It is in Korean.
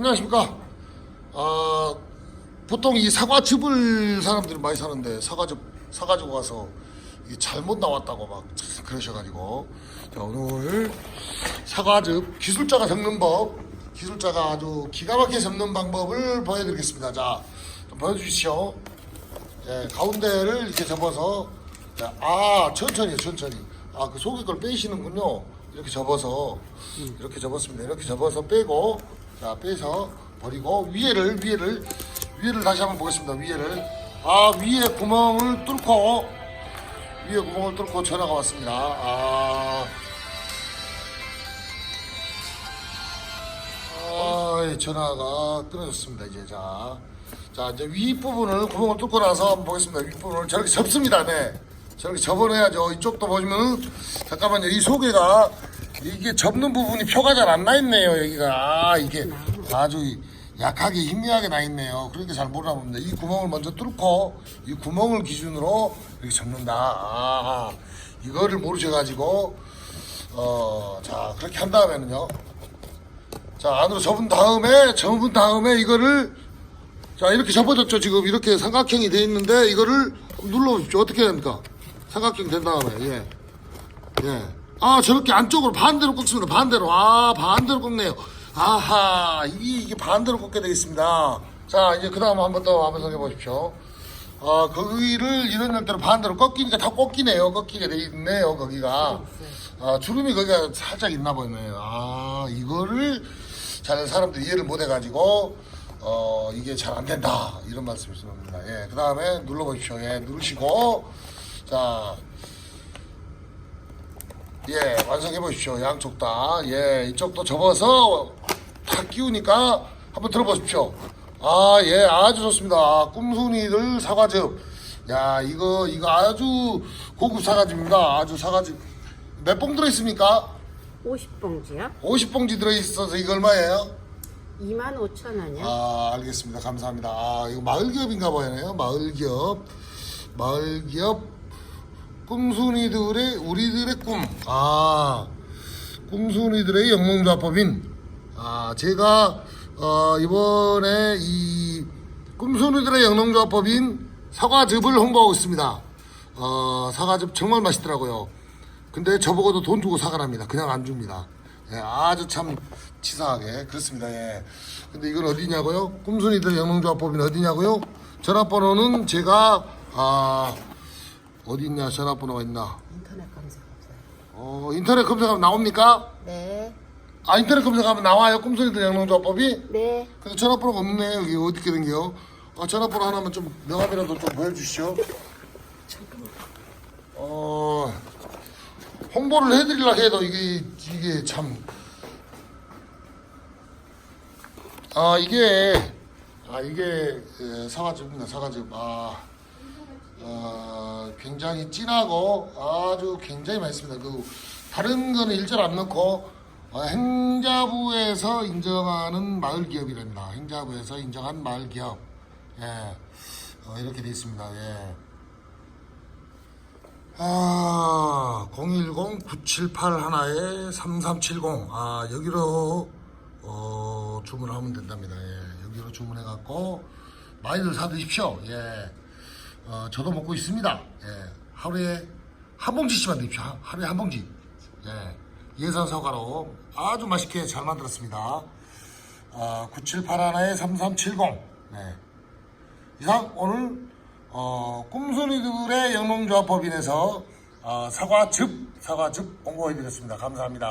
안녕하십니까. 아, 보통 이 사과즙을 사람들이 많이 사는데 사과즙 사가지고 가서 이게 잘못 나왔다고 막참 그러셔가지고 자, 오늘 사과즙 기술자가 섞는 법 기술자가 아주 기가 막히게 섞는 방법을 보여드리겠습니다. 자, 좀 보여주시죠. 예, 가운데를 이렇게 접어서 자, 아 천천히 천천히 아 그 속에 걸 빼시는군요 이렇게 접어서 이렇게 접었습니다 이렇게 접어서 빼고 자 빼서 버리고 위에를 위에를 위에를 다시 한번 보겠습니다 위에를 아 위에 구멍을 뚫고 위에 구멍을 뚫고 전화가 왔습니다 아 아, 예, 전화가 끊어졌습니다. 이제 자, 자 이제 윗 부분을 구멍을 뚫고 나서 한번 보겠습니다. 윗 부분을 저렇게 접습니다. 네, 저렇게 접어내야죠. 이쪽도 보시면 잠깐만요. 이 소개가 이게 접는 부분이 표가 잘 안 나 있네요. 여기가 아, 이게 아주 약하게 희미하게 나 있네요. 그러니까 잘 모르나 봅니다. 이 구멍을 먼저 뚫고 이 구멍을 기준으로 이렇게 접는다. 아, 이거를 모르셔 가지고 어, 자 그렇게 한 다음에는요. 자 안으로 접은 다음에 접은 다음에 이거를 자 이렇게 접어졌죠 지금 이렇게 삼각형이 돼 있는데 이거를 눌러보십시오 어떻게 해야 됩니까 삼각형 된 다음에 예예 아 저렇게 안쪽으로 반대로 꺾습니다. 반대로. 아 반대로 꺾네요. 아하 이, 이게 반대로 꺾게 되겠습니다. 자 이제 그 다음 한번 더 한번 생각해 보십시오. 아 거기를 이런 형태로 반대로 꺾이니까 다 꺾이네요. 꺾이게 돼 있네요 거기가. 아 주름이 거기가 살짝 있나 보네요. 아 이거를 잘 사람들이 이해를 못 해가지고 어 이게 잘 안 된다. 이런 말씀이십니다. 예그 다음에 눌러 보십시오. 예 누르시고. 자 예, 완성해 보십시오. 양쪽 다. 예, 이쪽도 접어서 탁 끼우니까 한번 들어보십시오. 아, 예, 아주 좋습니다. 꿈순이들 사과즙. 야, 이거, 이거 아주 고급 사과즙입니다. 아주 사과즙. 몇 봉 들어있습니까? 50봉지요? 50봉지 들어있어서 이거 얼마예요? 2만 5천 원이요? 아, 알겠습니다. 감사합니다. 아, 이거 마을기업인가 봐요. 마을기업. 마을기업. 꿈순이들의, 우리들의 꿈. 아, 꿈순이들의 영농조합법인. 아, 제가, 어, 이번에 이 꿈순이들의 영농조합법인 사과즙을 홍보하고 있습니다. 어, 사과즙 정말 맛있더라고요. 근데 저보고도 돈 주고 사가랍니다. 그냥 안 줍니다. 예, 아주 참 치사하게 그렇습니다. 예. 근데 이건 어디냐고요? 꿈순이들 영농조합법인 어디냐고요? 전화번호는 제가 아 어디 있냐 전화번호가 있나? 인터넷 검색. 어 인터넷 검색하면 나옵니까? 네. 아 인터넷 검색하면 나와요 꿈순이들 영농조합법이? 네. 근데 전화번호가 없네 여기 어떻게 된게요? 아 전화번호 하나만 좀 명함이라도 좀 보여주시죠. 어 홍보를 해드리려 해도 이게 이게 참. 아 이게 아 이게 예, 사과즙입니다 사과즙 아, 아 굉장히 진하고 아주 굉장히 맛있습니다 그 다른 거는 일절 안 넣고 어, 행자부에서 인정하는 마을 기업이랍니다 행자부에서 인정한 마을 기업 예 어, 이렇게 돼 있습니다 예. 아, 010-978-1에-3370. 아, 여기로, 어, 주문하면 된답니다. 예. 여기로 주문해갖고, 많이들 사드십시오. 예. 어, 저도 먹고 있습니다. 예. 하루에 한 봉지씩만 드십시오. 하- 하루에 한 봉지. 예. 예산 사과로 아주 맛있게 잘 만들었습니다. 아, 9781-3370. 네. 이상 오늘 어, 꿈소리들의 영농조합법인에서 어, 사과즙 사과즙 홍보해드렸습니다. 감사합니다.